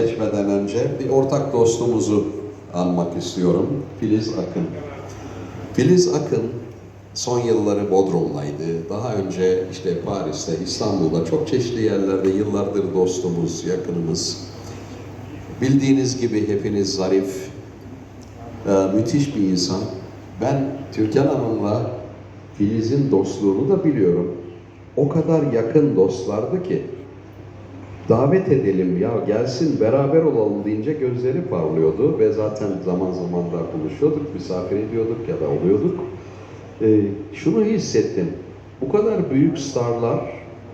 geçmeden önce bir ortak dostumuzu anmak istiyorum. Filiz Akın. Filiz Akın son yılları Bodrum'daydı. Daha önce işte Paris'te, İstanbul'da çok çeşitli yerlerde yıllardır dostumuz, yakınımız. Bildiğiniz gibi hepiniz zarif, e, müthiş bir insan. Ben Türkan Hanım'la Filiz'in dostluğunu da biliyorum. O kadar yakın dostlardı ki davet edelim ya gelsin beraber olalım deyince gözleri parlıyordu ve zaten zaman zaman da buluşuyorduk, misafir ediyorduk ya da oluyorduk. Ee, şunu hissettim, bu kadar büyük starlar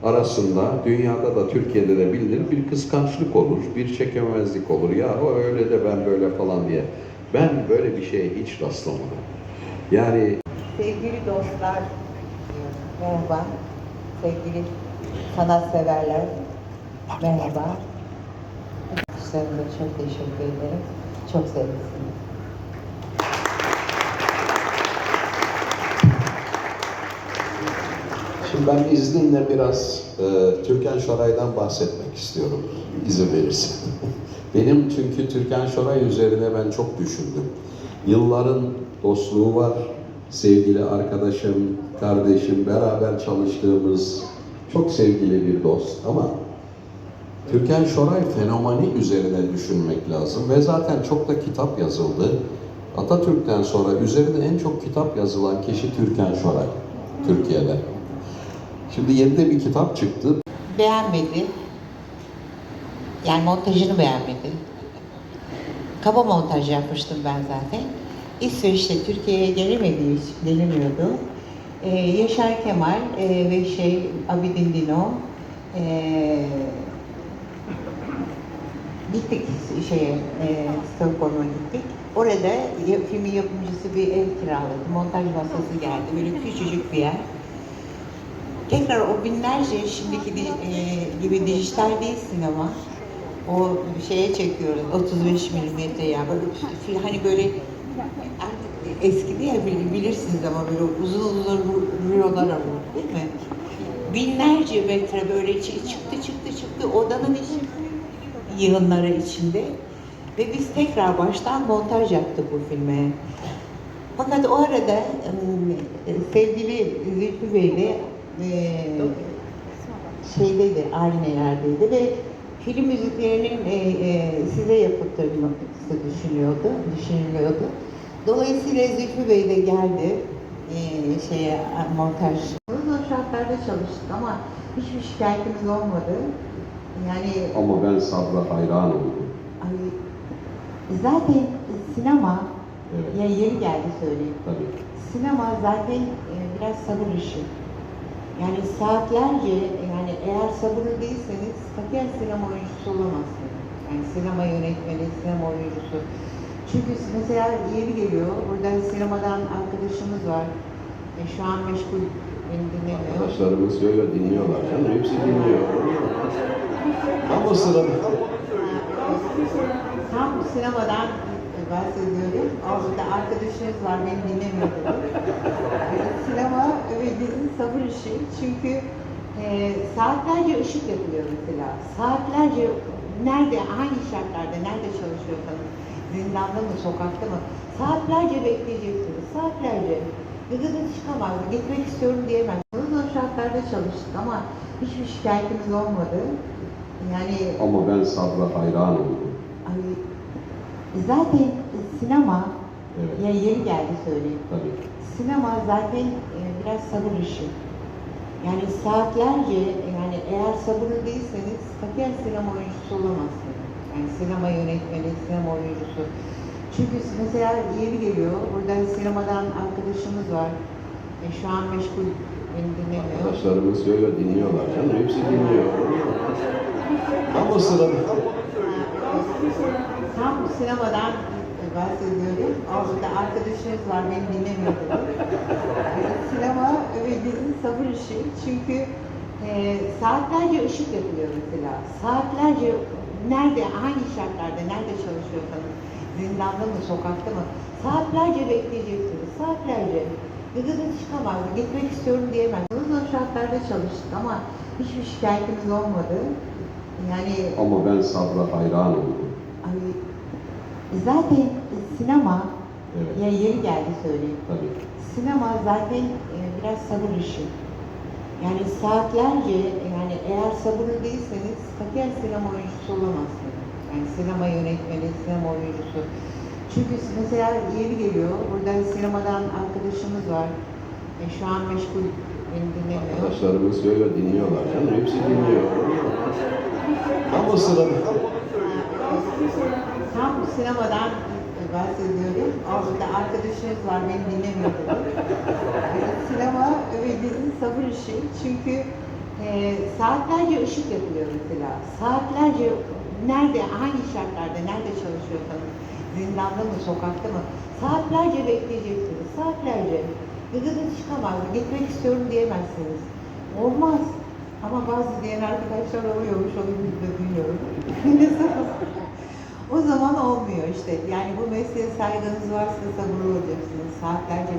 arasında dünyada da Türkiye'de de bilinir bir kıskançlık olur, bir çekememezlik olur. Ya o öyle de ben böyle falan diye. Ben böyle bir şeye hiç rastlamadım. Yani Sevgili dostlar, merhaba. Sevgili sanatseverler, merhaba. Arkadaşlarıma çok teşekkür ederim. Çok sevimlisiniz. Şimdi ben izninle biraz e, Türkan Şoray'dan bahsetmek istiyorum, izin verirsen. Benim çünkü Türkan Şoray üzerine ben çok düşündüm. Yılların dostluğu var, sevgili arkadaşım, kardeşim, beraber çalıştığımız çok sevgili bir dost ama Türkan Şoray fenomeni üzerine düşünmek lazım ve zaten çok da kitap yazıldı. Atatürk'ten sonra üzerine en çok kitap yazılan kişi Türkan Şoray, Türkiye'de. Şimdi yeni de bir kitap çıktı. Beğenmedi. Yani montajını beğenmedi. Kaba montaj yapmıştım ben zaten. İsveç'te Türkiye'ye gelemediği için, gelemiyordu. Ee, Yaşar Kemal e, ve şey Abidin Dino e, gittik şeye e, Stockholm'a gittik. Orada ya- filmin yapımcısı bir ev kiraladı. Montaj masası geldi. Böyle küçücük bir yer. Tekrar o binlerce şimdiki di- e, gibi dijital değil sinema. O şeye çekiyoruz 35 milimetre ya böyle hani böyle artık eski diye bil- bilirsiniz ama böyle uzun uzun rulolar olur değil mi? Binlerce metre böyle çı- çıktı çıktı çıktı odanın içi yığınları içinde ve biz tekrar baştan montaj yaptık bu filme. Fakat o arada ım, sevgili Zülfü Bey de e, şeydeydi, Arneler'deydi ve film müziklerinin e, e, size yapıldırması düşünüyordu, düşünülüyordu. Dolayısıyla Zülfü Bey de geldi e, şeye montaj. Uzun şartlarda çalıştık ama hiçbir şikayetimiz olmadı. Yani Ama ben Sabra hayran oldum. ay, zaten sinema, Evet. ya yeri geldi söyleyeyim. Tabii. Sinema zaten e, biraz sabır işi. Yani saatlerce yani eğer sabırlı değilseniz katiyen sinema oyuncusu olamazsınız. Yani sinema yönetmeni, sinema oyuncusu. Çünkü mesela yeri geliyor, burada sinemadan arkadaşımız var. E, şu an meşgul, beni dinlemiyor. Arkadaşlarımız böyle dinliyorlar canım. Hepsi dinliyor. Tam o sırada. Tam sinemadan bahsediyorum. Orada arkadaşınız var, beni dinlemiyor dedi. Yani Sinema ve dizi sabır işi. Çünkü e, saatlerce ışık yapılıyor mesela. Saatlerce nerede, hangi şartlarda, nerede çalışıyorsanız, zindanda mı, sokakta mı, saatlerce bekleyeceksiniz, saatlerce. Gıdınız çıkamaz, gitmek istiyorum diyemez. Uzun şartlarda çalıştık ama hiçbir şikayetimiz olmadı. Yani Ama ben Sabra hayran oldum. Ay, zaten sinema, Evet. ya yeri geldi söyleyeyim. Tabii. Sinema zaten e, biraz sabır işi. Yani saatlerce, yani eğer sabırlı değilseniz katiyen sinema oyuncusu olamazsınız. Yani sinema yönetmeni, sinema oyuncusu. Çünkü mesela yeri geliyor, burada sinemadan arkadaşımız var. E, şu an meşgul, beni dinlemiyor. Arkadaşlarımız böyle dinliyorlar canım. Hepsi dinliyor. Tam o sırada. Tam sinemadan bahsediyorum. Orada arkadaşınız var, beni dinlemiyor dedi. Yani Sinema ve dizi sabır işi. Çünkü e, saatlerce ışık yapılıyor mesela. Saatlerce nerede, hangi şartlarda, zindanda mı, sokakta mı, saatlerce bekleyeceksiniz, saatlerce. Gıdınız çıkamaz, gitmek istiyorum diyemez. Uzun şartlarda çalıştık ama hiçbir şikayetimiz olmadı. Yani Ama ben sabra hayran oldum. ay, zaten sinema, Evet. ya yeri geldi söyleyeyim. Tabii. Sinema zaten e, biraz sabır işi. Yani saatlerce yani eğer sabırlı değilseniz katiyen sinema oyuncusu olamazsınız. Yani sinema yönetmeni, sinema oyuncusu. Çünkü mesela yeri geliyor, burada sinemadan arkadaşımız var. E, şu an meşgul, beni dinlemiyor. Arkadaşlarımız böyle dinliyorlar. Canım hepsi dinliyor. Tam o sırada. Tam sinemadan bahsediyorum. Orada arkadaşınız var, beni dinlemiyor dedi. Sinema ve dizi sabır işi. Çünkü e, saatlerce ışık yapılıyor mesela. Saatlerce nerede, hangi şartlarda, nerede çalışıyorsanız, zindanda mı, sokakta mı, saatlerce bekleyeceksiniz. Saatlerce. Gıdınız çıkamaz, gitmek istiyorum diyemezsiniz. Olmaz. Ama bazı diyen arkadaşlar oluyormuş, onu bilmiyorum. O zaman olmuyor işte. Yani bu mesleğe saygınız varsa sabırlı olacaksınız. Saatlerce